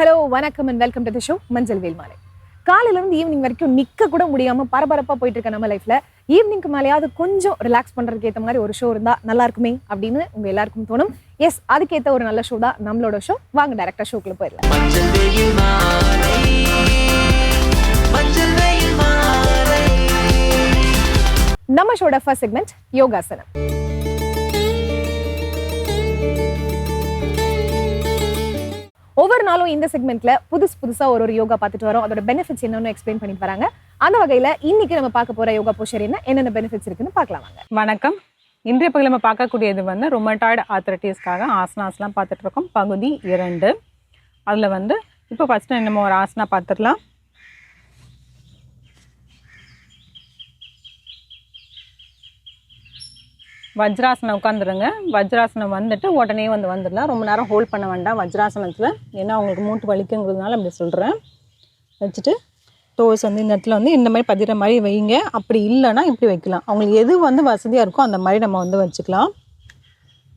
Hello வணக்கம் and welcome to the show மஞ்சள் வேல் மாலை காலையில இருந்து ஈவினிங் வரைக்கும் நிக்க கூட முடியாம பரபரப்பா போயிட்டு இருக்க நம்ம லைஃப்ல ஈவினிங்க்கு மேலேயாவது கொஞ்சம் ரிலாக்ஸ் பண்றதுக்கு ஏத்த மாதிரி ஒரு ஷோ இருந்தா நல்லா இருக்குமே அப்படின்னு உங்க எல்லாருக்கும் தோணும். எஸ் அதுக்கேத்த ஒரு நல்ல ஷோ தான் நம்மளோட ஷோ வாங்க டேரக்டா ஷோக்குள்ள போயிடலாம். நம்ம ஷோட ஃபர்ஸ்ட் செக்மெண்ட் யோகாசனம். ஒவ்வொரு நாளும் இந்த செக்மெண்ட்ல புதுசு புதுசா ஒரு ஒரு யோகா பார்த்துட்டு வரோம். அதோட பெனிஃபிட்ஸ் என்னன்னு எக்ஸ்பிளைன் பண்ணிட்டு வராங்க அந்த வகையில இன்னைக்கு நம்ம பார்க்க போற யோகா போஷர் என்ன என்னென்ன பெனிஃபிட்ஸ் இருக்குன்னு பார்க்கலாம் வாங்க. வணக்கம். இன்றைய பகுதியில் நம்ம பார்க்கக்கூடியது வந்து ரொமட்டாய்டு ஆர்த்தரைட்டிஸ்க்காக ஆசனாஸ்லாம் பார்த்துட்டு இருக்கோம். பகுதி இரண்டு. அதில் வந்து இப்போ ஃபஸ்ட்டு நம்ம ஒரு ஆசனா பார்த்துடலாம். வஜ்ராசனம் உட்காந்துருங்க வஜ்ராசனம் வந்துட்டு உடனே வந்து வந்துடலாம். ரொம்ப நேரம் ஹோல்ட் பண்ண வேண்டாம். வஜ்ராசனத்தில். ஏன்னா அவங்களுக்கு மூட்டு வலிக்குங்கிறதுனால அப்படி சொல்கிறேன் வச்சுட்டு தோஸ் வந்து இந்த இடத்துல வந்து இந்த மாதிரி பதிகிற மாதிரி வைங்க அப்படி இல்லைன்னா இப்படி வைக்கலாம். அவங்களுக்கு எது வந்து வசதியாக இருக்கோ அந்த மாதிரி நம்ம வந்து வச்சுக்கலாம்.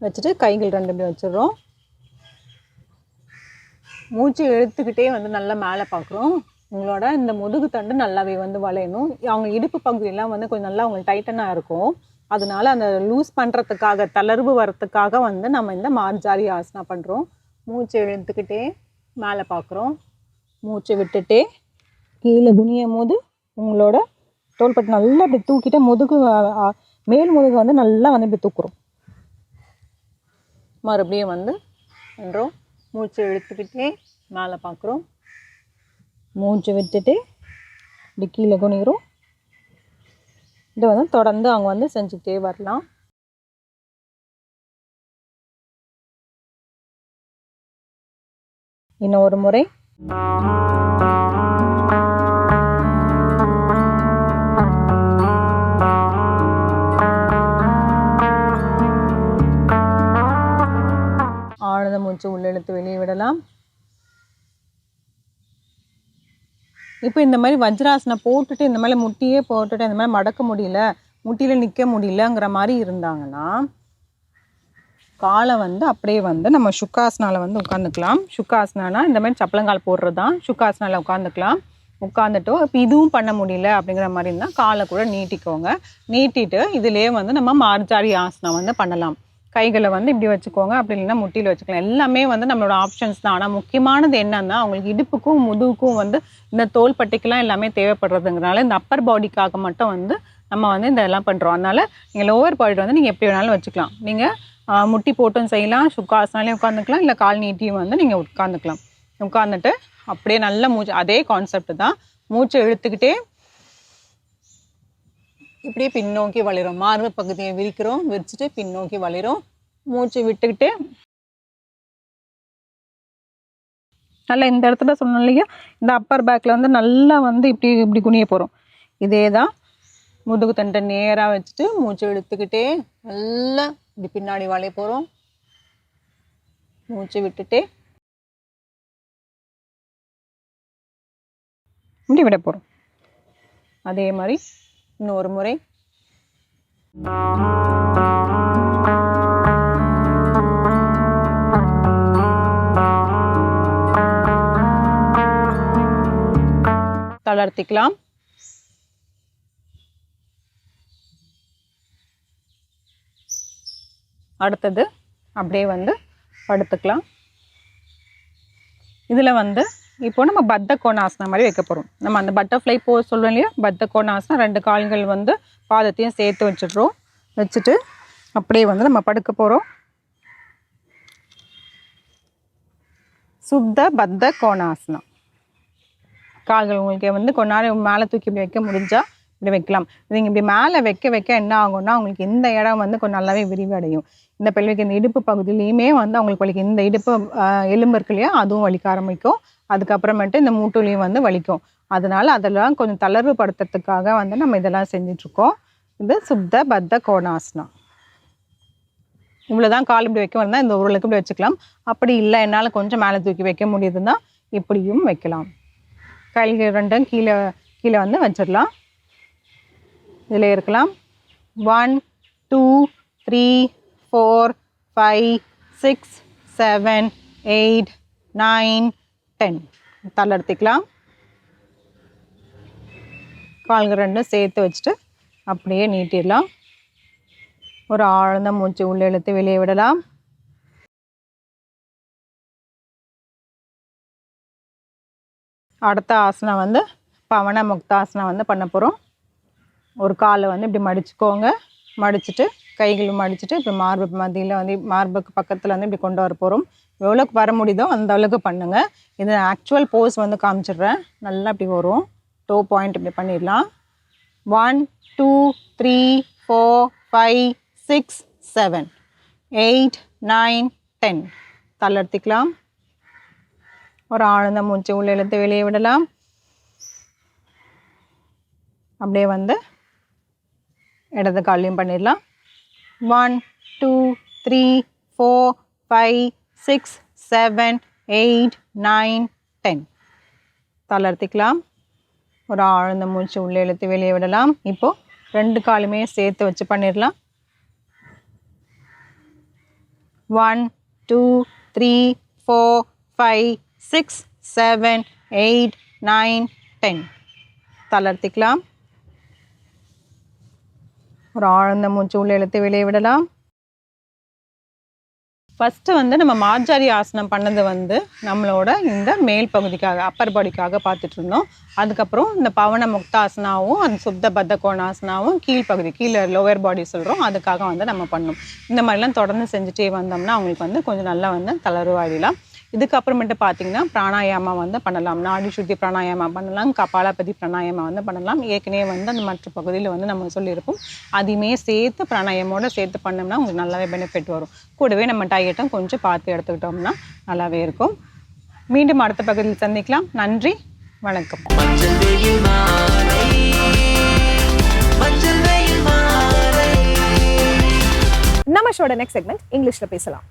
வச்சுட்டு கைகள் ரெண்டு இப்படி வச்சிடுறோம். மூச்சு இழுத்துக்கிட்டே வந்து நல்லா மேலே பார்க்குறோம். உங்களோட இந்த முதுகு தண்டு நல்லாவே வந்து வளையணும். அவங்க இடுப்பு பகுதியெல்லாம் வந்து கொஞ்சம் நல்லா அவங்களுக்கு டைட்டனாக இருக்கும். அதனால அந்த லூஸ் பண்ணுறதுக்காக தளர்வு வரத்துக்காக வந்து நம்ம இந்த மார்ஜாரி ஆசனா பண்ணுறோம் மூச்சு இழுத்துக்கிட்டே மேலே பார்க்குறோம் மூச்சு விட்டுட்டே கீழே குனியும் போது உங்களோட தோள்பட்டு நல்லா இப்படி தூக்கிட்டு முதுகு மேல் முதுகு வந்து நல்லா வந்து இப்படி தூக்குறோம். மறுபடியும் வந்து பண்ணுறோம் மூச்சு இழுத்துக்கிட்டே மேலே பார்க்குறோம் மூச்சு விட்டுட்டு இப்படி கீழே குனிகிறோம். இதை வந்து தொடர்ந்து அவங்க வந்து செஞ்சுக்கிட்டே வரலாம். இன்னும் ஒரு முறை. ஆழ்ந்த மூச்சு உள்ளெழுத்து வெளியே விடலாம். இப்போ இந்த மாதிரி வஜ்ராசனம் போட்டுட்டு இந்த மாதிரி முட்டியே போட்டுட்டு இந்த மாதிரி மடக்க முடியல முட்டியில் நிற்க முடியலங்கிற மாதிரி இருந்தாங்கன்னா காலை வந்து அப்படியே வந்து நம்ம சுக்காசனால வந்து உட்காந்துக்கலாம் சுக்காசனானா இந்த மாதிரி சப்பளங்கால் போடுறது தான் சுக்காசனால உட்காந்துக்கலாம் உட்காந்துட்டோ இப்போ இதுவும் பண்ண முடியல அப்படிங்கிற மாதிரி இருந்தால் காலை கூட நீட்டிக்கோங்க. நீட்டிட்டு இதுலேயே வந்து நம்ம மார்ஜாரி ஆசனம் வந்து பண்ணலாம். கைகளை வந்து இப்படி வச்சுக்கோங்க அப்படி இல்லைன்னா முட்டியில் வச்சுக்கலாம். எல்லாமே வந்து நம்மளோட ஆப்ஷன்ஸ் தான். ஆனால் முக்கியமானது என்னன்னா அவங்களுக்கு இடுப்புக்கும் முதுகுக்கும் வந்து இந்த தோல் பட்டைக்கெல்லாம் எல்லாமே தேவைப்படுறதுங்கிறனால இந்த அப்பர் பாடிக்காக மட்டும் வந்து நம்ம வந்து இந்த எல்லாம் பண்ணுறோம் அதனால் நீங்கள் லோவர் பாடி வந்து நீங்கள் எப்படி வேணாலும் வச்சுக்கலாம். நீங்கள் முட்டி போட்டும் செய்யலாம் சுக்காசனாலையும் உட்காந்துக்கலாம் இல்லை கால் நீட்டியும் வந்து நீங்கள் உட்காந்துக்கலாம் உட்காந்துட்டு அப்படியே நல்ல மூச்சு அதே கான்செப்ட் தான். மூச்சை இழுத்துக்கிட்டே இப்படியே பின்னோக்கி வளரும் மார்பு பகுதியை விரிக்கிறோம். விரிச்சிட்டு பின்னோக்கி வளரும் மூச்சு விட்டுக்கிட்டு நல்லா இந்த இடத்துல சொன்னோம் இல்லையா? இந்த அப்பர் பேக்கில் வந்து நல்லா வந்து இப்படி இப்படி குனிய போகிறோம் இதே தான் முதுகு தண்டை நேராக வச்சுட்டு மூச்சு இழுத்துக்கிட்டே நல்லா இப்படி பின்னாடி வளைய போகிறோம் மூச்சு விட்டுட்டே இப்படி விட போகிறோம் அதே மாதிரி இன்னொரு முறை. தளர்த்திக்கலாம். அடுத்தது அப்படியே வந்து படுத்துக்கலாம். இதில் வந்து இப்போ நம்ம பத்த கோணாசனம் மாதிரி வைக்க போகிறோம் நம்ம அந்த பட்டர்ஃப்ளை போ சொல்லுவோம் இல்லையா? பத்த கோணாசனம் ரெண்டு கால்கள் வந்து பாதத்தையும் சேர்த்து வச்சிடுறோம். வச்சுட்டு அப்படியே வந்து நம்ம படுக்க போகிறோம் சுத்த பத்த கோணாசனம் கால்கள் உங்களுக்கு வந்து கொஞ்ச நேரம் மேலே தூக்கி இப்படி வைக்க முடிஞ்சால் இப்படி வைக்கலாம். நீங்கள் இப்படி மேலே வைக்க வைக்க என்ன ஆகும்னா உங்களுக்கு இந்த இடம் வந்து கொஞ்சம் நல்லாவே விரிவடையும். இந்த பெல்விக்கு இந்த இடுப்பு பகுதியிலையுமே வந்து அவங்களுக்கு வலிக்கும் இந்த இடுப்பு எலும்பு இருக்கு இல்லையா அதுவும் வலிக்க ஆரம்பிக்கும். அதுக்கப்புறமேட்டு இந்த மூட்டுலையும் வந்து வலிக்கும். அதனால அதெல்லாம் கொஞ்சம் தளர்வு படுத்துறதுக்காக வந்து நம்ம இதெல்லாம் செஞ்சிட்ருக்கோம். இது சுத்த பத்த கோணாசனம். இவ்வளோதான் கால் இப்படி வைக்க வந்தால் இந்த உருளுக்கு இப்படி வச்சுக்கலாம். அப்படி இல்லை என்னால் கொஞ்சம் மேலே தூக்கி வைக்க முடியுதுன்னா இப்படியும் வைக்கலாம். கைகள் ரெண்டும் கீழே கீழே வந்து வச்சிடலாம். இதில் இருக்கலாம். One two three four five six seven eight nine ten தளர்த்திக்கலாம் கால்கள் ரெண்டும் சேர்த்து வச்சுட்டு அப்படியே நீட்டிடலாம். ஒரு ஆழ்ந்த மூச்சு உள்ளே இழுத்து வெளியே விடலாம். அடுத்த ஆசனம் வந்து பவன முக்தாசனம் வந்து பண்ண போகிறோம் ஒரு காலை வந்து இப்படி மடிச்சுக்கோங்க. மடிச்சுட்டு கைகள் மடிச்சுட்டு இப்படி மார்பு மதியில் வந்து மார்புக்கு பக்கத்தில் வந்து இப்படி கொண்டு வர போகிறோம் எவ்வளோக்கு வர முடியுதோ அந்த அளவுக்கு பண்ணுங்கள் இது ஆக்சுவல் போஸ் வந்து காமிச்சிடுறேன். நல்லா இப்படி வரும். டோ பாயிண்ட் இப்படி பண்ணிடலாம். One two three four five six seven eight nine ten தளர்த்திக்கலாம் ஒரு ஆழ்ந்த மூச்சு உள்ள இழுத்து வெளியே விடலாம். அப்படியே வந்து இடது காலையும் பண்ணிடலாம். One two three four five six seven eight nine ten தளர்த்திக்கலாம் ஒரு ஆழ்ந்த மூச்சு உள்ளே இழுத்து வெளியே விடலாம். இப்போது ரெண்டு காலுமே சேர்த்து வச்சு பண்ணிடலாம். One two three four five six seven eight nine ten தளர்த்திக்கலாம் ஒரு ஆழ்ந்த மூச்சு உள்ள இழுத்து வெளியே விடலாம். ஃபஸ்ட்டு வந்து நம்ம மார்ஜாரி ஆசனம் பண்ணது வந்து நம்மளோட இந்த மேல் பகுதிக்காக அப்பர் பாடிக்காக பார்த்துட்டு இருந்தோம். அதுக்கப்புறம் இந்த பவன முக்தாசனாவும் அந்த சுத்த பத்த கோணாசனாவும் கீழ்ப்பகுதி கீழே லோவர் பாடி சொல்கிறோம் அதுக்காக வந்து நம்ம பண்ணோம். இந்த மாதிரிலாம் தொடர்ந்து செஞ்சுட்டே வந்தோம்னா அவங்களுக்கு வந்து கொஞ்சம் நல்லா வந்து தளர்வு இதுக்கப்புறமேட்டு பார்த்தீங்கன்னா பிராணாயாமா வந்து பண்ணலாம். நாடி சுத்தி பிராணாயாமா பண்ணலாம் கபாலபதி பிராணாயாமா வந்து பண்ணலாம். ஏற்கனவே வந்து அந்த மற்ற பகுதியில் வந்து நம்ம சொல்லியிருப்போம். அதையுமே சேர்த்து பிராணாயாமோட சேர்த்து பண்ணோம்னா உங்களுக்கு நல்லாவே பெனிஃபிட் வரும். கூடவே நம்ம டயட்டும் கொஞ்சம் பார்த்து எடுத்துக்கிட்டோம்னா நல்லாவே இருக்கும். மீண்டும் அடுத்த பகுதியில் சந்திக்கலாம். நன்றி வணக்கம். மஞ்சள் வெயில் மாலை மஞ்சள் வெயில் மாலை. நம்ம ஷோட நெக்ஸ்ட் செக்மெண்ட் இங்கிலீஷ்ல பேசலாம்.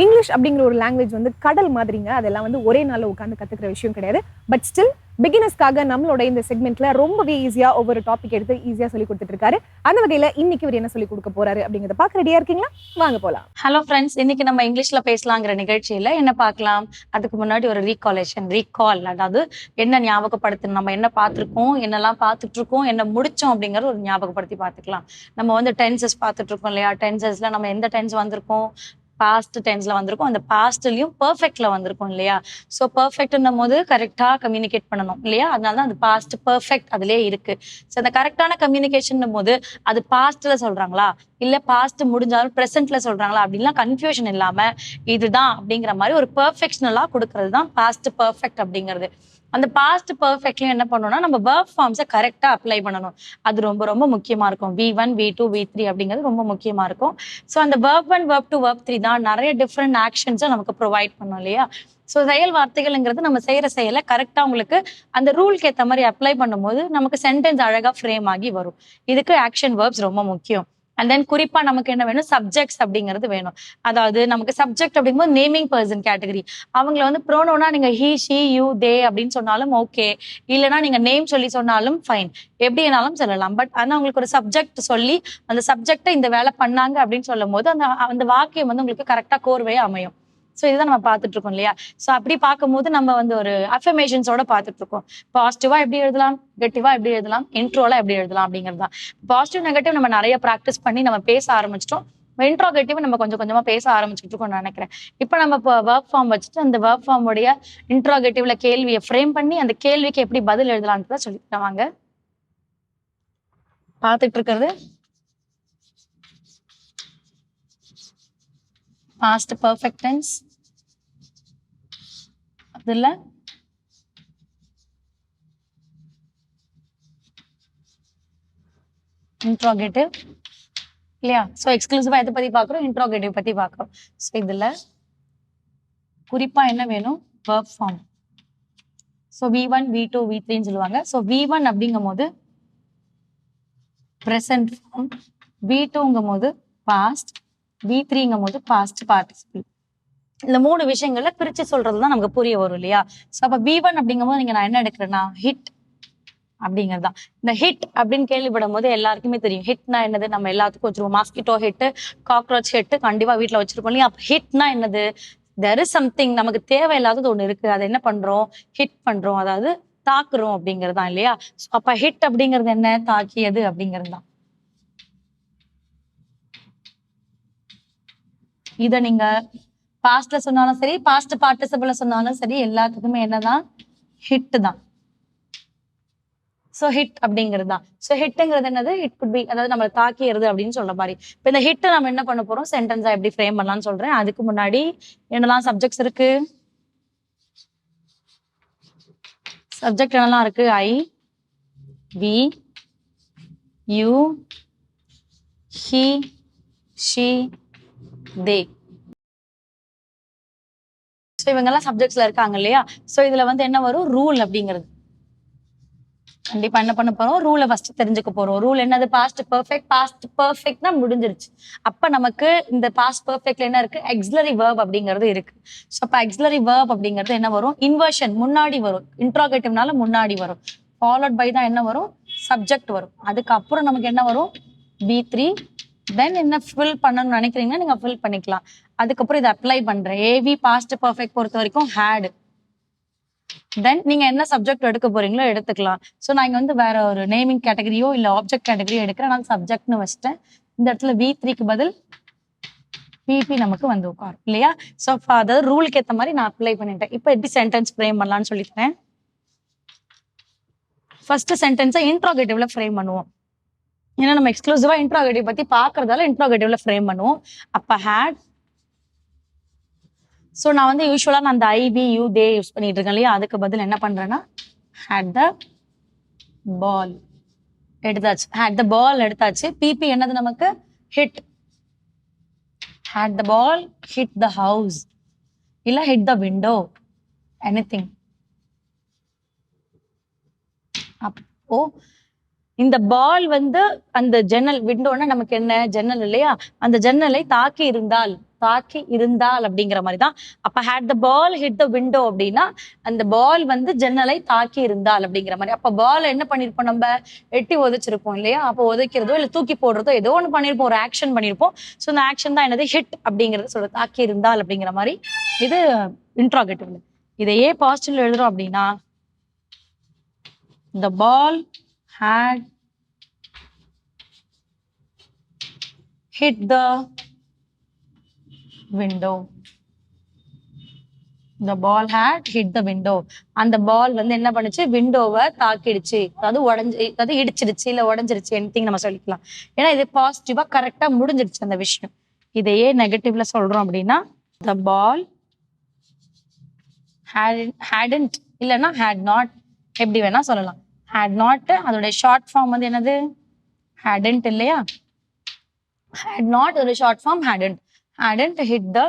இங்கிலீஷ் அப்படிங்கிற ஒரு லாங்குவேஜ் வந்து கடல் மாதிரிங்க. அதெல்லாம் வந்து ஒரே நாளில் உட்காந்து கத்துக்கிற விஷயம் கிடையாது. பட் ஸ்டில் பிகினர்ஸ்க்காக நம்மளோட இந்த செக்மெண்ட்ல ரொம்பவே ஈஸியா ஒவ்வொரு டாபிக் எடுத்து ஈஸியா சொல்லி கொடுத்துட்டு இருக்காரு அந்த வகையில இன்னைக்கு இவர் என்ன சொல்லி கொடுக்க போறாரு அப்படிங்கிறத பார்க்க ரெடியா இருக்கீங்களா? வாங்க போலாம். ஹலோ ஃப்ரெண்ட்ஸ் இன்னைக்கு நம்ம இங்கிலீஷ்ல பேசலாங்கிற நிகழ்ச்சியில என்ன பார்க்கலாம்? அதுக்கு முன்னாடி ஒரு ரீகாலேஷன் ரீகால் அதாவது என்ன ஞாபகப்படுத்தணும் நம்ம என்ன பார்த்துருக்கோம் என்னெல்லாம் பார்த்துட்டு இருக்கோம் என்ன முடிச்சோம் அப்படிங்கறது ஒரு ஞாபகப்படுத்தி பார்த்துக்கலாம். நம்ம வந்து டென்சஸ் பார்த்துட்டு இருக்கோம் இல்லையா? டென்சஸ்ல நம்ம எந்த டென்ஸ் வந்திருக்கோம்? பாஸ்ட் டென்ஸ்ல வந்திருக்கும். அந்த பாஸ்ட்லயும் பர்ஃபெக்ட்ல வந்திருக்கும் இல்லையா? ஸோ பர்ஃபெக்ட்ன்னும் போது கரெக்டா கம்யூனிகேட் பண்ணணும் இல்லையா? அதனால தான் அது பாஸ்ட் பர்ஃபெக்ட் அதுலயே இருக்கு. ஸோ அந்த கரெக்டான கம்யூனிகேஷன் போது அது பாஸ்ட்ல சொல்றாங்களா? இல்ல பாஸ்ட் முடிஞ்சாலும் ப்ரெசென்ட்ல சொல்றாங்களா? அப்படின்லாம் கன்ஃபியூஷன் இல்லாம இதுதான் அப்படிங்கிற மாதிரி ஒரு பர்ஃபெக்ஷனலா கொடுக்கறது தான் பாஸ்ட் பர்ஃபெக்ட் அப்படிங்கிறது. அந்த பாஸ்ட் பர்ஃபெக்ட்லையும் என்ன பண்ணணும்னா நம்ம வேர்ப் ஃபார்ம்ஸை கரெக்டாக அப்ளை பண்ணணும். அது ரொம்ப ரொம்ப முக்கியமா இருக்கும். V one V two V three அப்படிங்கிறது ரொம்ப முக்கியமா இருக்கும். ஸோ அந்த verb one verb two verb three தான் நிறைய டிஃப்ரெண்ட் ஆக்ஷன்ஸை நமக்கு ப்ரொவைட் பண்ணும் இல்லையா? ஸோ செயல் வார்த்தைகள்ங்கிறது நம்ம செய்யற செயலை கரெக்டாக உங்களுக்கு அந்த ரூல்க்கு ஏற்ற மாதிரி அப்ளை பண்ணும்போது நமக்கு சென்டென்ஸ் அழகாக ஃப்ரேம் ஆகி வரும். இதுக்கு ஆக்ஷன் வேர்ப்ஸ் ரொம்ப முக்கியம். அண்ட் தென் குறிப்பா நமக்கு என்ன வேணும்? சப்ஜெக்ட்ஸ் அப்படிங்கிறது வேணும். அதாவது நமக்கு சப்ஜெக்ட் அப்படிங்கும்போது நேமிங் பர்சன் கேட்டகரி அவங்கள வந்து ப்ரோனோனா நீங்க ஹி ஷி யூ தே அப்படின்னு சொன்னாலும் ஓகே இல்லைன்னா நீங்க நேம் சொல்லி சொன்னாலும் ஃபைன் எப்படி வேணாலும் சொல்லலாம். பட் ஆனா உங்களுக்கு ஒரு சப்ஜெக்ட் சொல்லி அந்த சப்ஜெக்டை இந்த வேலை பண்ணாங்க அப்படின்னு சொல்லும் போது அந்த அந்த வாக்கியம் வந்து உங்களுக்கு கரெக்டா கோர்வையே அமையும். ஸோ இதுதான் நம்ம பார்த்துட்டு இருக்கோம் இல்லையா? ஸோ அப்படி பார்க்கும்போது நம்ம வந்து ஒரு அஃபர்மேஷன்ஸோட பார்த்துட்டு இருக்கோம் பாசிட்டிவா எப்படி எழுதலாம்? நெகட்டிவா எப்படி எழுதலாம்? இன்ட்ரோல எப்படி எழுதலாம்? அப்படிங்கிறது தான். பாசிட்டிவ் நெகட்டிவ் நம்ம நிறைய ப்ராக்டிஸ் பண்ணி நம்ம பேச ஆரம்பிச்சிட்டோம். இன்ட்ரோகேட்டிவ் நம்ம கொஞ்சம் கொஞ்சமா பேச ஆரம்பிச்சுட்டு இருக்கோம் நினைக்கிறேன். இப்போ நம்ம இப்போ ஒர்க் ஃபார்ம் வச்சுட்டு அந்த ஒர்க் ஃபார்ம் உடைய இன்ட்ரோகேட்டிவ்ல கேள்வியை ஃப்ரேம் பண்ணி அந்த கேள்விக்கு எப்படி பதில் எழுதலாம்னு சொல்லிட்டு வாங்க. பார்த்துட்டு இருக்கிறது பாஸ்ட் பர்ஃபெக்ட் டென்ஸ் இல்ல இன்ட்ரோகேட்டிவ் இல்லையா? ஸோ எக்ஸ்க்ளூசிவா எதை பத்தி பார்க்குறோம்? இன்ட்ரோகேட்டிவ் பத்தி பார்க்குறோம். ஸோ இதுல குறிப்பா என்ன வேணும்? Verb form so V one V two V த்ரீன்னு சொல்லுவாங்க. ஸோ வி ஒன் அப்படிங்கும் போது ப்ரெசன்ட் ஃபார்ம் வி டூங்கும் போது பாஸ்ட் வி த்ரீங்கும் போது பாஸ்ட் பார்ட்டிசிபிள் இந்த மூணு விஷயங்கள்ல பிரிச்சு சொல்றது தான் நமக்கு புரிய வரும் இல்லையா? ஸோ அப்போ பி ஒன் அப்படிங்கும் போது நீங்க நான் என்ன எடுக்கிறேன்னா ஹிட் அப்படிங்கிறது தான் இந்த ஹிட் அப்படின்னு கேள்விப்படும் போது எல்லாருக்குமே தெரியும். ஹிட்னா என்னது? நம்ம எல்லாத்துக்கும் வச்சிருவோம். மாஸ்கிட்டோ ஹிட் காக்ரோச் ஹிட் கண்டிப்பா வீட்டில் வச்சிருப்போம் இல்லையா? அப்ப ஹிட்னா என்னது? தெர் இஸ் சம்திங் நமக்கு தேவையில்லாதது ஒண்ணு இருக்கு. அதை என்ன பண்றோம்? ஹிட் பண்றோம். அதாவது தாக்குறோம் அப்படிங்கிறது தான் இல்லையா? அப்போ அப்ப ஹிட் அப்படிங்கிறது என்ன? தாக்கியது அப்படிங்கிறது தான் இத நீங்க பாஸ்ட்ல சொன்னாலும் சரி பாஸ்ட் பார்ட்டிசிபிள்ல சொன்னாலும் சரி எல்லாத்துக்குமே என்னதான்? ஹிட் தான். ஸோ ஹிட் அப்படிங்கிறது தான். ஸோ ஹிட்டுங்கிறது என்னது? இட் குட் பி அதாவது நம்மளை தாக்கிடுறது அப்படின்னு சொல்ற மாதிரி. இப்போ இந்த ஹிட்டை நம்ம என்ன பண்ண போறோம்? சென்டென்ஸா எப்படி ஃப்ரேம் பண்ணலாம்னு சொல்றேன். அதுக்கு முன்னாடி என்னெல்லாம் சப்ஜெக்ட்ஸ் இருக்கு? சப்ஜெக்ட் என்னெல்லாம் இருக்கு? I we you he she they so இவங்கெல்லாம் சப்ஜெக்ட்ஸ்ல இருக்காங்க இல்லையா? ஸோ இதுல வந்து என்ன வரும்? ரூல் அப்படிங்கிறது. கண்டிப்பா என்ன பண்ண போறோம்? ரூலை ஃபர்ஸ்ட் தெரிஞ்சுக்க போறோம். ரூல் என்னது? பாஸ்ட் பெர்ஃபெக்ட் பாஸ்ட் பெர்ஃபெக்ட்னா முடிஞ்சிருச்சு. அப்ப நமக்கு இந்த பாஸ்ட் பெர்ஃபெக்ட்ல என்ன இருக்கு? எக்ஸ்லரி வேர்ப் அப்படிங்கிறது இருக்கு. ஸோ அப்ப எக்ஸ்லரி வேர்ப் அப்படிங்கிறது என்ன வரும்? இன்வர்ஷன் முன்னாடி வரும். இன்ட்ராகேட்டிவ்னால முன்னாடி வரும். ஃபாலோட் பை தான் என்ன வரும்? சப்ஜெக்ட் வரும். அதுக்கப்புறம் நமக்கு என்ன வரும்? பி த்ரீ தென் என்ன ஃபில் பண்ணணும்னு நினைக்கிறீங்கன்னா நீங்க ஃபில் பண்ணிக்கலாம். அதுக்கப்புறம் இதை அப்ளை பண்றேன். ஏவி பாஸ்ட் பர்ஃபெக்ட் பொறுத்த வரைக்கும் ஹேடு தென் நீங்க என்ன சப்ஜெக்ட் எடுக்க போறீங்களோ எடுத்துக்கலாம். ஸோ நான் இங்க வந்து வேற ஒரு நேமிங் கேட்டகரியோ இல்ல ஆப்ஜெக்ட் கேட்டகரியோ எடுக்கிறேன். நான் சப்ஜெக்ட்னு வச்சிட்டேன். இந்த இடத்துல வி த்ரீக்கு பதில் பிபி நமக்கு வந்து உட்காரும். இல்லையா? ஸோ அதாவது ரூலுக்கு ஏற்ற மாதிரி நான் அப்ளை பண்ணிட்டேன். இப்போ எப்படி சென்டென்ஸ் ஃப்ரேம் பண்ணலாம்னு சொல்லித்தரேன். ஃபர்ஸ்ட் சென்டென்ஸை இன்ட்ரோகேட்டிவ்ல ஃப்ரேம் பண்ணுவோம். ஏன்னா நம்ம எக்ஸ்க்ளூசிவா இன்ட்ரோகேட்டிவ் பத்தி பாக்குறதால இன்ட்ரோகேட்டிவ்ல ஃப்ரேம் பண்ணுவோம். அப்ப ஹேட் ஸோ நான் வந்து யூஸ்வலா நான் அந்த ஐபி யூ தே யூஸ் பண்ணிட்டு இருக்கேன் இல்லையா? அதுக்கு பதில் என்ன பண்றேன்னா ஹேட் த பால் எடுத்தாச்சு. ஹேட் த பால் எடுத்தாச்சு. பிபி என்னது நமக்கு? Hit had the ball hit the house இல்ல ஹிட் த விண்டோ எனிதிங் அப்போ இந்த பால் வந்து அந்த ஜன்னல் விண்டோன்னா நமக்கு என்ன? ஜன்னல் இல்லையா? அந்த ஜன்னலை தாக்கி இருந்தால் தாக்கி இருந்தால் அப்படிங்கிற மாதிரி தான் அப்ப had the ball hit the window அப்படின்னா அந்த பால் வந்து ஜன்னலை தாக்கி இருந்தால் அப்படிங்கிற மாதிரி. அப்ப பால் என்ன பண்ணிருப்போம் நம்ம? எட்டி உதைச்சிருப்போம் இல்லையா? அப்போ உதைக்கிறதோ இல்ல தூக்கி போடுறதோ ஏதோ ஒண்ணு பண்ணிருப்போம் ஒரு ஆக்ஷன் பண்ணிருப்போம். ஸோ இந்த ஆக்ஷன் தான் என்னது? ஹிட் அப்படிங்கறது சொல்ற தாக்கி இருந்தால் அப்படிங்கிற மாதிரி. இது இன்ட்ராகேட்டிவ்ல இதையே பாசிட்டிவ்ல எழுதுறோம் அப்படின்னா the ball had hit the window. The ball had hit the window. அந்த பால் வந்து என்ன பண்ணுச்சு? விண்டோவை தாக்கிடுச்சு. அதாவது உடஞ்சி அதாவது இடிச்சிடுச்சு இல்ல உடஞ்சிருச்சு எனிதிங் நம்ம சொல்லிக்கலாம். ஏன்னா இது பாசிட்டிவா கரெக்டா முடிஞ்சிருச்சு அந்த விஷயம். இதையே நெகட்டிவ்ல சொல்றோம் அப்படின்னா த பால் ஹேட் ஹேடன்ட் இல்லைன்னா ஹேட் நாட் எப்படி வேணா சொல்லலாம். ஹேட் நாட் அதோட ஷார்ட் ஃபார்ம் வந்து என்னது? ஹேடன்ட் இல்லையா? ஹேட் நாட் ஒரு short form hadn't hadn't hit the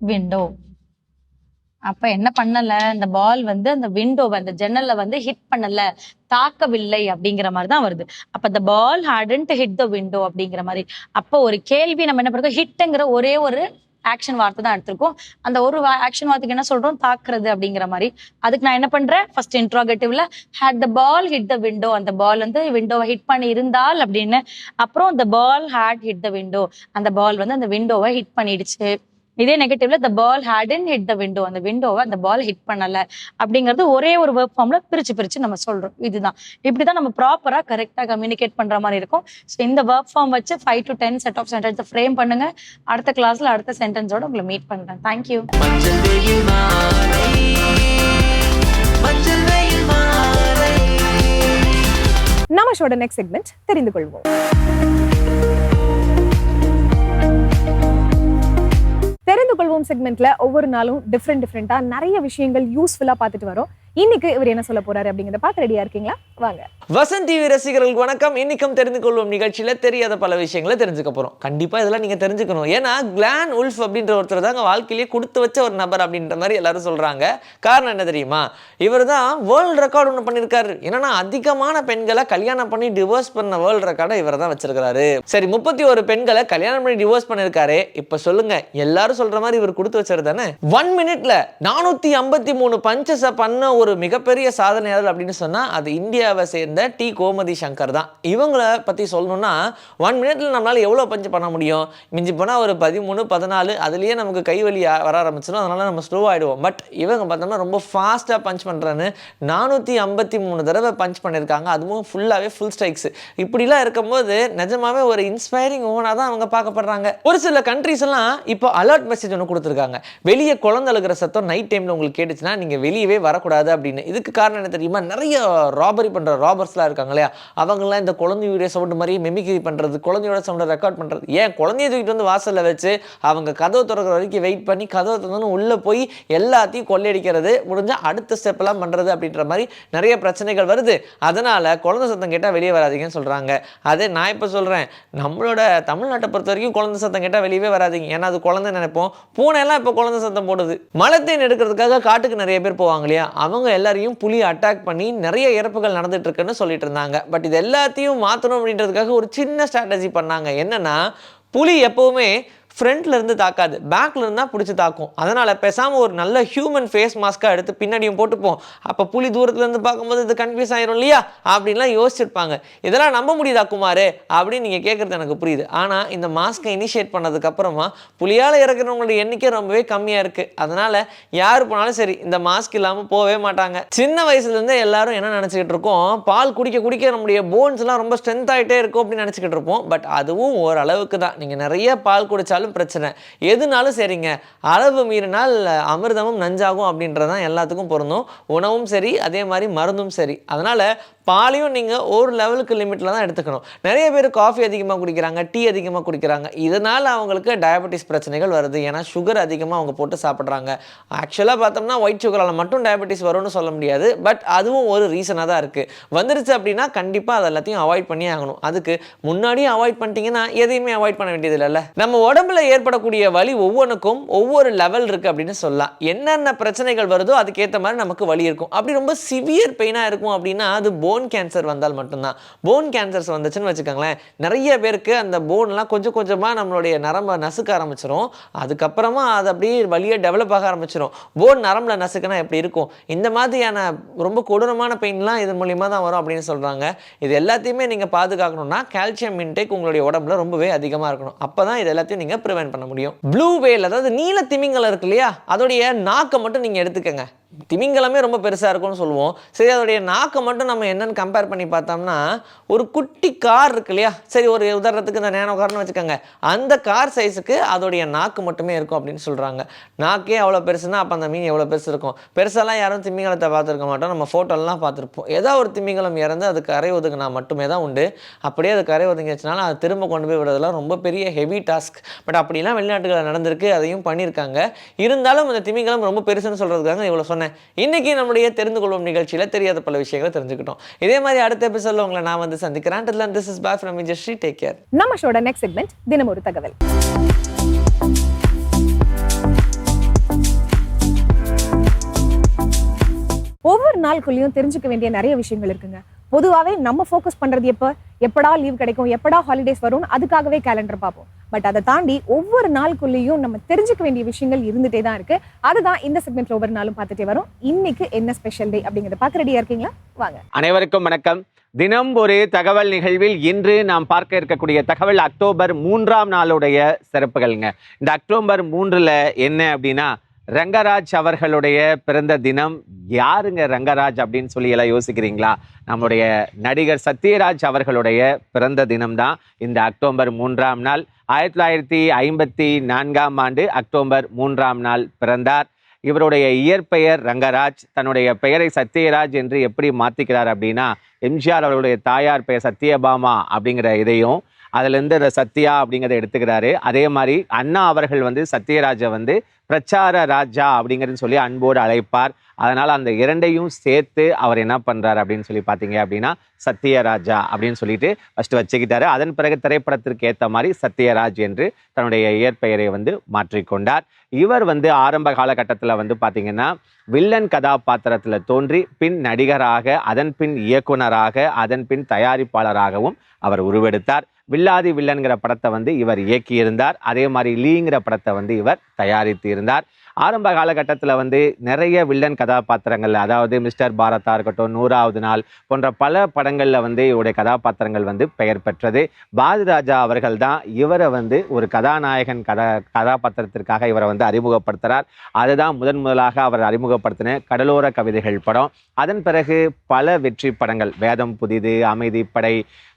window அப்ப என்ன பண்ணல? அந்த பால் வந்து அந்த விண்டோவை அந்த ஜன்னல்ல வந்து ஹிட் பண்ணல. தாக்கவில்லை அப்படிங்கிற மாதிரி தான் வருது. அப்ப the ball hadn't hit the window அப்படிங்கிற மாதிரி. அப்போ ஒரு கேள்வி நம்ம என்ன பண்ணுறோம் ஹிட்ங்கிற ஒரே ஒரு ஆக்ஷன் வார்த்தை தான் எடுத்திருக்கோம். அந்த ஒரு ஆக்ஷன் வார்த்தைக்கு என்ன சொல்றோம்? தாக்குறது அப்படிங்கிற மாதிரி. அதுக்கு நான் என்ன பண்றேன்? First இன்ட்ராகேட்டிவ்ல had the ball hit the window அந்த பால் வந்து விண்டோவை ஹிட் பண்ணி இருந்தால் அப்படின்னு. அப்புறம் the ball had hit the window அந்த பால் வந்து அந்த விண்டோவை ஹிட் பண்ணிடுச்சு. இதே நெகட்டிவ்ல the ball hadn't hit the window. அந்த விண்டோவை அந்த பால் ஹிட் பண்ணல. அப்படிங்கிறது ஒரே ஒரு வேர்ப் ஃபார்ம்ல பிரிச்சு பிரிச்சு நம்ம சொல்றோம். இதுதான். இப்படிதான் நம்ம ப்ராப்பரா கரெக்டா கம்யூனிகேட் பண்ற மாதிரி இருக்கும். ஸோ இந்த வேர்ப் ஃபார்ம் வச்சு five to ten set of sentence frame பண்ணுங்க. அடுத்த கிளாஸ்ல அடுத்த சென்டென்ஸோட உங்களை மீட் பண்றேன். தேங்க்யூ நம்ம ஷோட நெக்ஸ்ட் செக்மெண்ட் தெரிந்து கொள்வோம். தெரிந்து கொள்வோம் செக்மெண்ட்ல ஒவ்வொரு நாளும் டிஃப்ரெண்ட் டிஃப்ரெண்டா நிறைய விஷயங்கள் யூஸ்ஃபுல்லா பார்த்துட்டு வரோம். இன்னைக்கு இவர் என்ன சொல்ல போறாரு அப்படிங்கறத பார்க்க ரெடியா இருக்கீங்களா? வாங்க. வசந்த் டிவி ரசிகர்களுக்கு வணக்கம். இன்னைக்கும் தெரிந்து கொள்வோம் நிகழ்ச்சியில தெரியாத பல விஷயங்களை தெரிஞ்சுக்க போறோம். கண்டிப்பா இதெல்லாம் நீங்க தெரிஞ்சுக்கணும். ஏன்னா கிளான் உல்ஃப் அப்படின்ற ஒருத்தர் தாங்க வாழ்க்கையிலேயே கொடுத்து வச்ச ஒரு நபர் அப்படின்ற மாதிரி எல்லாரும் சொல்றாங்க. காரணம் என்ன தெரியுமா? இவர் தான் வேர்ல்டு ரெக்கார்டு ஒன்று பண்ணியிருக்காரு என்னன்னா அதிகமான பெண்களை கல்யாணம் பண்ணி டிவோர்ஸ் பண்ண வேர்ல்டு ரெக்கார்டை இவர் தான் வச்சிருக்காரு சரி முப்பத்தி ஒரு பெண்களை கல்யாணம் பண்ணி டிவோர்ஸ் பண்ணிருக்காரு. இப்ப சொல்லுங்க எல்லாரும் சொல்ற மாதிரி இவர் கொடுத்து வச்சது தானே? ஒன் மினிட்ல நானூத்தி ஐம்பத்தி மூணு பஞ்சஸை பண்ண ஒரு மிகப்பெரிய சாதனையாளர் அப்படின்னு சொன்னால் அது இந்தியாவை சேர்ந்த டி. கோமதி சங்கர் தான். இவங்கள பற்றி சொல்லணும்னா ஒன் மினிட்ல நம்மளால் எவ்வளோ பஞ்சு பண்ண முடியும்? மிஞ்சி போனால் ஒரு பதிமூணு பதினாலு அதுலேயே நமக்கு கைவலி வர ஆரம்பிச்சிடும். அதனால நம்ம ஸ்லோ ஆகிடுவோம் பட் இவங்க பார்த்தோம்னா ரொம்ப ஃபாஸ்ட்டாக பஞ்ச் பண்ணுறேன்னு நானூற்றி ஐம்பத்தி மூணு தடவை பஞ்ச் பண்ணியிருக்காங்க. அதுவும் ஃபுல்லாகவே ஃபுல் ஸ்ட்ரைக்ஸ் இப்படிலாம் இருக்கும்போது நிஜமாவே ஒரு இன்ஸ்பைரிங் ஓனாக தான் அவங்க பார்க்கப்படுறாங்க. ஒரு சில கண்ட்ரிஸ் எல்லாம் இப்போ அலர்ட் மெசேஜ் ஒன்று கொடுத்துருக்காங்க. வெளியே குழந்தை அழுகிற சத்தம் நைட் டைமில் உங்களுக்கு கேட்டுச்சுன்னா நீங்கள் வெளியவே வரக்கூடாது. அப்படின்னு. இதுக்கு காரணம் என்ன தெரியுமா? நிறைய ராபரி பண்ணுற ராபர்ஸ்லாம் இருக்காங்க இல்லையா? அவங்கெல்லாம் இந்த குழந்தையுடைய சவுண்டு மாதிரி மெமிக்ரி பண்ணுறது குழந்தையோட சவுண்டை ரெக்கார்ட் பண்ணுறது ஏன்? குழந்தைய தூக்கிட்டு வந்து வாசலில் வச்சு அவங்க கதவை திறக்கிற வரைக்கும் வெயிட் பண்ணி கதவை திறந்து உள்ளே போய் எல்லாத்தையும் கொள்ளையடிக்கிறது முடிஞ்சால் அடுத்த ஸ்டெப்லாம் பண்ணுறது அப்படின்ற மாதிரி நிறைய பிரச்சனைகள் வருது. அதனால் குழந்தை சத்தம் கேட்டால் வெளியே வராதீங்கன்னு சொல்கிறாங்க அதே நான் இப்போ சொல்கிறேன் நம்மளோட தமிழ்நாட்டை பொறுத்த வரைக்கும் குழந்தை சத்தம் கேட்டால் வெளியவே வராதீங்க. ஏன்னா அது குழந்தை நினைப்போம். பூனையெல்லாம் இப்போ குழந்தை சத்தம் போடுது. மலத்தேன் எடுக்கிறதுக்காக காட்டுக்கு நிறைய பேர் போவாங்க இல்லையா? அவங்க எல்லாரையும் புலி அட்டாக் பண்ணி நிறைய இறப்புகள் நடந்துட்டு இருக்குன்னு சொல்லிட்டு இருந்தாங்க பட் இது எல்லாத்தையும் மாற்றணும் அப்படின்றதுக்காக ஒரு சின்ன ஸ்ட்ராட்டஜி பண்ணாங்க. என்னன்னா புலி எப்போவுமே ஃப்ரண்ட்ல இருந்து தாக்காது பேக்ல இருந்தா பிடிச்சி தாக்கும். அதனால பேசாம ஒரு நல்ல ஹியூமன் ஃபேஸ் மாஸ்க்காக எடுத்து பின்னாடியும் போட்டுப்போம். அப்ப புலி தூரத்துல இருந்து பார்க்கும்போது இது கன்ஃபியூஸ் ஆயிரும் இல்லையா? அப்படின்லாம் யோசிச்சிருப்பாங்க. இதெல்லாம் நம்ப முடியுதா குமாரு? அப்படின்னு நீங்க கேட்கறது எனக்கு புரியுது. ஆனா இந்த மாஸ்க்கை இனிஷியேட் பண்ணதுக்கு அப்புறமா புலியால இறக்குறவங்களோட எண்ணிக்கை ரொம்பவே கம்மியா இருக்கு. அதனால யார் போனாலும் சரி இந்த மாஸ்க் இல்லாம போகவே மாட்டாங்க. சின்ன வயசுல இருந்தே எல்லாரும் என்ன நினைச்சுக்கிட்டு இருக்கோம்? பால் குடிக்க குடிக்க நம்முடைய போன்ஸ் எல்லாம் ரொம்ப ஸ்ட்ரென்த் ஆயிட்டே இருக்கும் அப்படின்னு நினைச்சுக்கிட்டு இருப்போம். பட் அதுவும் ஓரளவுக்கு தான். நீங்க நிறைய பால் குடிச்சாலும் பிரச்சனை. எதுனாலும் சரிங்க. அளவு மீறினால் அமிர்தமும் நஞ்சாகும் அப்படின்றதான் எல்லாத்துக்கும் பொருந்தும். உணவும் சரி அதே மாதிரி மருந்தும் சரி. அதனால பாலையும் நீங்கள் ஒரு லெவலுக்கு லிமிட்டில் தான் எடுத்துக்கணும். நிறைய பேர் காஃபி அதிகமாக குடிக்கிறாங்க டீ அதிகமாக குடிக்கிறாங்க. இதனால் அவங்களுக்கு டயபெட்டிஸ் பிரச்சனைகள் வருது. ஏன்னா சுகர் அதிகமாக அவங்க போட்டு சாப்பிட்றாங்க. ஆக்சுவலாக பார்த்தோம்னா ஒயிட் சுகரால் மட்டும் டயபெட்டிஸ் வரும்னு சொல்ல முடியாது. பட் அதுவும் ஒரு ரீசனாக தான் இருக்குது வந்துருச்சு அப்படின்னா கண்டிப்பாக அது எல்லாத்தையும் அவாய்ட் பண்ணி ஆகணும். அதுக்கு முன்னாடியே அவாய்ட் பண்ணிட்டீங்கன்னா எதையுமே அவாய்ட் பண்ண வேண்டியது இல்லைல்ல நம்ம உடம்புல ஏற்படக்கூடிய வலி ஒவ்வொன்றுக்கும் ஒவ்வொரு லெவல் இருக்குது அப்படின்னு சொல்லலாம். என்னென்ன பிரச்சனைகள் வருதோ அதுக்கேற்ற மாதிரி நமக்கு வலி இருக்கும். அப்படி ரொம்ப சிவியர் பெயினாக இருக்கும் அப்படின்னா அது போன் கேன்சர் வந்தால் மட்டும்தான். போன் கேன்சர்ஸ் வந்துச்சுன்னு வச்சுக்கோங்களேன் நிறைய பேருக்கு அந்த போன்லாம் கொஞ்சம் கொஞ்சமாக நம்மளுடைய நரம்பை நசுக்க ஆரம்பிச்சிடும் அதுக்கப்புறமா அது அப்படியே வழியாக டெவலப் ஆக ஆரம்பிச்சிடும் போன் நரம்பில் நசுக்குனா எப்படி இருக்கும்? இந்த மாதிரியான ரொம்ப கொடூரமான பெயின்லாம் இது மூலியமாக தான் வரும் அப்படின்னு சொல்கிறாங்க இது எல்லாத்தையுமே நீங்கள் பாதுகாக்கணும்னா கால்சியம் இன்டேக் உங்களுடைய உடம்புல ரொம்பவே அதிகமாக இருக்கணும். அப்போ தான் இது எல்லாத்தையும் நீங்கள் ப்ரிவென்ட் பண்ண முடியும். ப்ளூ வேல் அதாவது நீல திமிங்கலம் இருக்கு இல்லையா? அதோடைய நாக்கை மட்டும் நீங்கள் எடுத்துக்கங்க. திமிங்கலமே ரொம்ப பெருசாக இருக்கும்னு சொல்லுவோம். சரி அதோடைய நாக்கை மட்டும் நம்ம என்னன்னு கம்பேர் பண்ணி பார்த்தோம்னா ஒரு குட்டி கார் இருக்கு இல்லையா? சரி ஒரு உதாரணத்துக்கு இந்த நேனோ கார்னு வச்சுக்கோங்க. அந்த கார் சைஸுக்கு அதோடைய நாக்கு மட்டுமே இருக்கும் அப்படின்னு சொல்கிறாங்க நாக்கே அவ்வளோ பெருசுனா அப்போ அந்த மீன் எவ்வளோ பெருசு இருக்கும்? பெருசாலாம் யாரும் திமிங்கலத்தை பார்த்துருக்க மாட்டோம். நம்ம ஃபோட்டோலாம் பார்த்துருப்போம். ஏதோ ஒரு திமிங்கலம் இறந்து அது கரை ஒதுங்கினா மட்டுமே தான் உண்டு. அப்படியே அது கரை ஒதுங்கிச்சுனாலும் அது திரும்ப கொண்டு போய் விடுறதுலாம் ரொம்ப பெரிய ஹெவி டாஸ்க் பட் அப்படிலாம் வெளிநாட்டுகளில் நடந்திருக்கு அதையும் பண்ணியிருக்காங்க. இருந்தாலும் அந்த திமிங்கலம் ரொம்ப பெருசுன்னு சொல்கிறதுக்காக இவ்வளோ சொன்னேன் இன்றைக்கி நம்முடைய தெரிந்து கொள்வோம் நிகழ்ச்சியில் தெரியாத பல விஷயங்களை தெரிஞ்சுக்கிட்டோம். இதே மாதிரி அடுத்த எபிசோடில் உங்களை நான் வந்து சந்திக்கிறேன். This is bye from Vijay take care நம்ம ஷோட நெக்ஸ்ட் செக்மெண்ட் தினம் ஒரு தகவல். ஒவ்வொரு நாளுக்குள்ளேயும் தெரிஞ்சுக்க வேண்டிய நிறைய விஷயங்கள் இருக்குங்க. பொதுவாகவே நம்ம ஃபோக்கஸ் பண்றது எப்போ? எப்படா லீவ் கிடைக்கும்? எப்படா ஹாலிடேஸ் வரும் அதுக்காகவே கேலண்டர் பார்ப்போம். பட் அதை தாண்டி ஒவ்வொரு நாளுக்குள்ளேயும் நம்ம தெரிஞ்சுக்க வேண்டிய விஷயங்கள் இருந்துகிட்டே தான் இருக்கு. அதுதான் இந்த செக்மெண்ட் ஒவ்வொரு நாளும் பார்த்துட்டே வரும். இன்னைக்கு என்ன ஸ்பெஷல் டே அப்படிங்கிறத பார்க்க ரெடியா இருக்கீங்களா? வாங்க. அனைவருக்கும் வணக்கம். தினம் ஒரு தகவல் நிகழ்வில் இன்று நாம் பார்க்க இருக்கக்கூடிய தகவல் அக்டோபர் மூன்றாம் நாளுடைய சிறப்புகள்ங்க. இந்த அக்டோபர் மூன்றுல என்ன அப்படின்னா ரங்கராஜ் அவர்களுடைய பிறந்த தினம் யாருங்க ரங்கராஜ் அப்படின்னு சொல்லி எல்லாம் யோசிக்கிறீங்களா? நம்முடைய நடிகர் சத்யராஜ் அவர்களுடைய பிறந்த தினம்தான். இந்த அக்டோபர் மூன்றாம் நாள் ஆயிரத்தி தொள்ளாயிரத்தி ஐம்பத்தி நான்காம் ஆண்டு அக்டோபர் மூன்றாம் நாள் பிறந்தார். இவருடைய இயற்பெயர் ரங்கராஜ் தன்னுடைய பெயரை சத்யராஜ் என்று எப்படி மாத்திக்கிறார் அப்படின்னா எம்ஜிஆர் அவர்களுடைய தாயார் பெயர் சத்யபாமா அப்படிங்கிற இதையும் அதுலேருந்து இந்த சத்யா அப்படிங்கிறத எடுத்துக்கிறாரு. அதே மாதிரி அண்ணா அவர்கள் வந்து சத்யராஜை வந்து பிரச்சார ராஜா அப்படிங்கிறதுன்னு சொல்லி அன்போடு அழைப்பார். அதனால் அந்த இரண்டையும் சேர்த்து அவர் என்ன பண்ணுறாரு அப்படின்னு சொல்லி பார்த்தீங்க அப்படின்னா சத்யராஜா அப்படின்னு சொல்லிட்டு ஃபஸ்ட்டு வச்சுக்கிட்டாரு. அதன் பிறகு திரைப்படத்திற்கு ஏற்ற மாதிரி சத்யராஜ் என்று தன்னுடைய இயற்பெயரை வந்து மாற்றிக்கொண்டார். இவர் வந்து ஆரம்ப காலகட்டத்தில் வந்து பார்த்தீங்கன்னா வில்லன் கதாபாத்திரத்தில் தோன்றி பின் நடிகராக அதன் பின் இயக்குனராக அதன் பின் தயாரிப்பாளராகவும் அவர் உருவெடுத்தார். வில்லாதி வில்லன்கிற படத்தை வந்து இவர் இயக்கியிருந்தார். அதே மாதிரி லீங்கிற படத்தை வந்து இவர் தயாரித்து இருந்தார் ஆரம்ப காலகட்டத்தில் வந்து நிறைய வில்லன் கதாபாத்திரங்கள் அதாவது மிஸ்டர் பாரதா இருக்கட்டும் நூறாவது நாள் போன்ற பல படங்களில் வந்து இவருடைய கதாபாத்திரங்கள் வந்து பெயர் பெற்றது. பாரதிராஜா அவர்கள் தான் இவரை வந்து ஒரு கதாநாயகன் கதா கதாபாத்திரத்திற்காக இவரை வந்து அறிமுகப்படுத்துகிறார் அதுதான் முதன் முதலாக அவர் அறிமுகப்படுத்தின கடலோர கவிதைகள் படம். அதன் பிறகு பல வெற்றி படங்கள் வேதம் புதிது அமைதிப்படை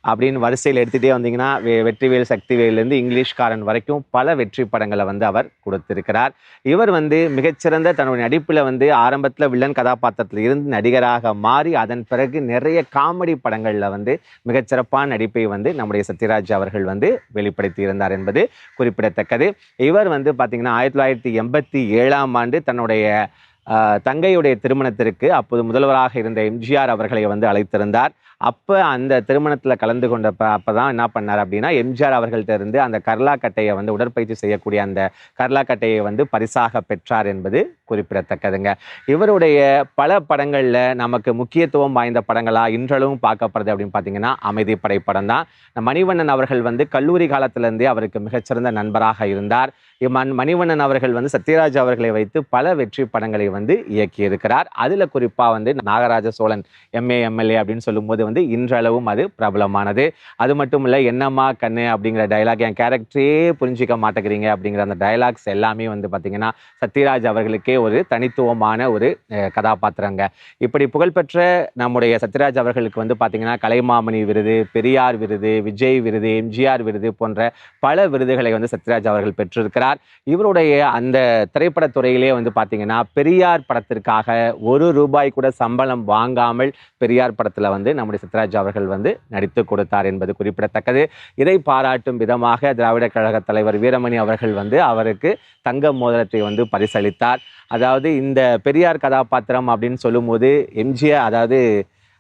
அப்படின்னு வரிசையில் எடுத்துகிட்டே வந்தீங்கன்னா வெற்றிவேல் சக்திவேலேருந்து இங்கிலீஷ்காரன் வரைக்கும் பல வெற்றி படங்களை வந்து அவர் கொடுத்திருக்கிறார். இவர் வந்து மிகச்சிறந்த தன்னுடைய நடிப்பில் வந்து ஆரம்பத்தில் வில்லன் கதாபாத்திரத்தில் இருந்து நடிகராக மாறி அதன் பிறகு நிறைய காமெடி படங்களில் வந்து மிகச்சிறப்பான நடிப்பை வந்து நம்முடைய சத்யராஜ் அவர்கள் வந்து வெளிப்படுத்தி இருந்தார் என்பது குறிப்பிடத்தக்கது. இவர் வந்து பார்த்திங்கன்னா ஆயிரத்தி தொள்ளாயிரத்தி எண்பத்தி ஏழாம் ஆண்டு தன்னுடைய தங்கையுடைய திருமணத்திற்கு அப்போது முதல்வராக இருந்த எம்ஜிஆர் அவர்களை வந்து அழைத்திருந்தார். அப்போ அந்த திருமணத்தில் கலந்து கொண்டப்ப அப்போ தான் என்ன பண்ணார் அப்படின்னா எம்ஜிஆர் அவர்கள்ட்ட இருந்து அந்த கர்லா கட்டையை வந்து உடற்பயிற்சி செய்யக்கூடிய அந்த கர்லா கட்டையை வந்து பரிசாக பெற்றார் என்பது குறிப்பிடத்தக்கதுங்க. இவருடைய பல படங்களில் நமக்கு முக்கியத்துவம் வாய்ந்த படங்களாக இன்றளவும் பார்க்கப்படுது அப்படின்னு பார்த்தீங்கன்னா அமைதிப்படை படம் தான் மணிவண்ணன் அவர்கள் வந்து கல்லூரி காலத்திலேருந்தே அவருக்கு மிகச்சிறந்த நண்பராக இருந்தார். இம்மன் மணிவண்ணன் அவர்கள் வந்து சத்யராஜ் அவர்களை வைத்து பல வெற்றி படங்களை வந்து இயக்கியிருக்கிறார். அதில் குறிப்பாக வந்து நாகராஜ சோழன் எம்ஏ எம்எல்ஏ அப்படின்னு சொல்லும்போது வந்து இன்றளவும் அது பிரபலமானது. அது மட்டும் இல்லை என்னம்மா கண்ணு அப்படிங்கிற டயலாக் என் கேரக்டரே புரிஞ்சிக்க மாட்டேங்கிறீங்க அப்படிங்கிற அந்த டயலாக்ஸ் எல்லாமே வந்து பார்த்திங்கன்னா சத்யராஜ் அவர்களுக்கே ஒரு தனித்துவமான ஒரு கதாபாத்திரங்க. இப்படி புகழ்பெற்ற நம்முடைய சத்யராஜ் அவர்களுக்கு வந்து பார்த்திங்கன்னா கலைமாமணி விருது பெரியார் விருது விஜய் விருது எம்ஜிஆர் விருது போன்ற பல விருதுகளை வந்து சத்யராஜ் அவர்கள் பெற்றிருக்கிறார். இவருடைய அந்த திரைப்படத்துறையிலே வந்து பார்த்தீங்கன்னா பெரியார் படத்திற்காக ஒரு ரூபாய் கூட சம்பளம் வாங்காமல் பெரியார் படத்தில் வந்து நம்முடைய சத்யராஜ் அவர்கள் வந்து நடித்து கொடுத்தார் என்பது குறிப்பிடத்தக்கது. இதை பாராட்டும் விதமாக திராவிட கழக தலைவர் வீரமணி அவர்கள் வந்து அவருக்கு தங்க மோதிரத்தை வந்து பரிசளித்தார். அதாவது இந்த பெரியார் கதாபாத்திரம் அப்படின்னு சொல்லும்போது எம்ஜிஆர் அதாவது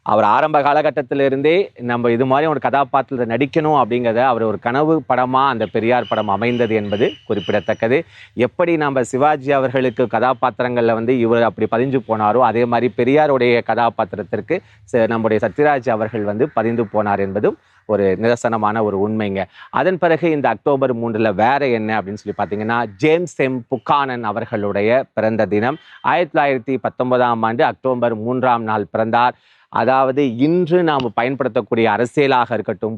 அவர் ஆரம்ப காலகட்டத்திலிருந்தே நம்ம இது மாதிரி ஒரு கதாபாத்திரத்தை நடிக்கணும் அப்படிங்கிறத அவர் ஒரு கனவு படமாக அந்த பெரியார் படம் அமைந்தது என்பது குறிப்பிடத்தக்கது. எப்படி நம்ம சிவாஜி அவர்களுக்கு கதாபாத்திரங்களில் வந்து இவர் அப்படி பதிஞ்சு போனாரோ அதே மாதிரி பெரியாருடைய கதாபாத்திரத்திற்கு ச- நம்முடைய சத்யராஜ் அவர்கள் வந்து பதிந்து போனார் என்பதும் ஒரு நிதர்சனமான ஒரு உண்மைங்க. அதன் பிறகு இந்த அக்டோபர் மூன்றில் வேற என்ன அப்படின்னு சொல்லி பார்த்தீங்கன்னா ஜேம்ஸ் எம். புக்கானன் அவர்களுடைய பிறந்த தினம் ஆயிரத்தி தொள்ளாயிரத்தி பத்தொன்பதாம் ஆண்டு அக்டோபர் மூன்றாம் நாள் பிறந்தார். அதாவது இன்று நாம் பயன்படுத்தக்கூடிய அரசியலாக இருக்கட்டும்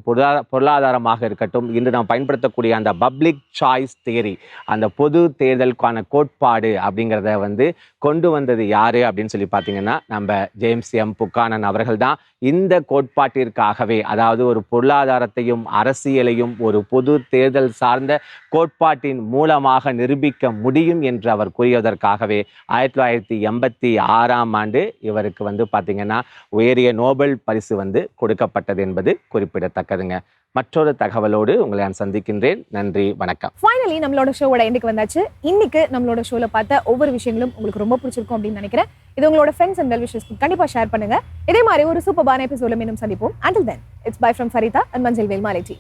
பொருளாதாரமாக இருக்கட்டும் இன்று நாம் பயன்படுத்தக்கூடிய அந்த பப்ளிக் சாய்ஸ் தியரி அந்த பொது தேர்தலுக்கான கோட்பாடு அப்படிங்கிறத வந்து கொண்டு வந்தது யாரு அப்படின்னு சொல்லி பார்த்தீங்கன்னா நம்ம ஜேம்ஸ் எம். புக்கானன் அவர்கள் தான். இந்த கோட்பாட்டிற்காகவே அதாவது ஒரு பொருளாதாரத்தையும் அரசியலையும் ஒரு பொது தேர்தல் சார்ந்த கோட்பாட்டின் மூலமாக நிரூபிக்க முடியும் என்று அவர் கூறியதற்காகவே ஆயிரத்தி தொள்ளாயிரத்தி எண்பத்தி ஆறாம் ஆண்டு இவருக்கு வந்து பார்த்திங்கன்னா உயரிய நோபல் பரிசு வந்து கொடுக்கப்பட்டது என்பது குறிப்பிடத்தக்கதுங்க. மற்றொரு தகவலோடு உங்களை நான் சந்திக்கின்றேன். நன்றி வணக்கம். ஃபைனலி நம்மளோட ஷோவோட எண்டுக்கு வந்தாச்சு. இன்னைக்கு நம்மளோட ஷோல பார்த்த ஒவ்வொரு விஷயங்களும் உங்களுக்கு ரொம்ப பிடிச்சிருக்கும் அப்படின்னு நினைக்கிறேன். இது உங்களோட ஃப்ரெண்ட்ஸ் அண்ட் வெல்விஷஸ் கண்டிப்பா ஷேர் பண்ணுங்க. இதே மாதிரி ஒரு சூப்பரான எபிசோட மீண்டும் சந்திப்போம். Until then it's bye from Saritha and மஞ்சள் வேல்மாலேஜி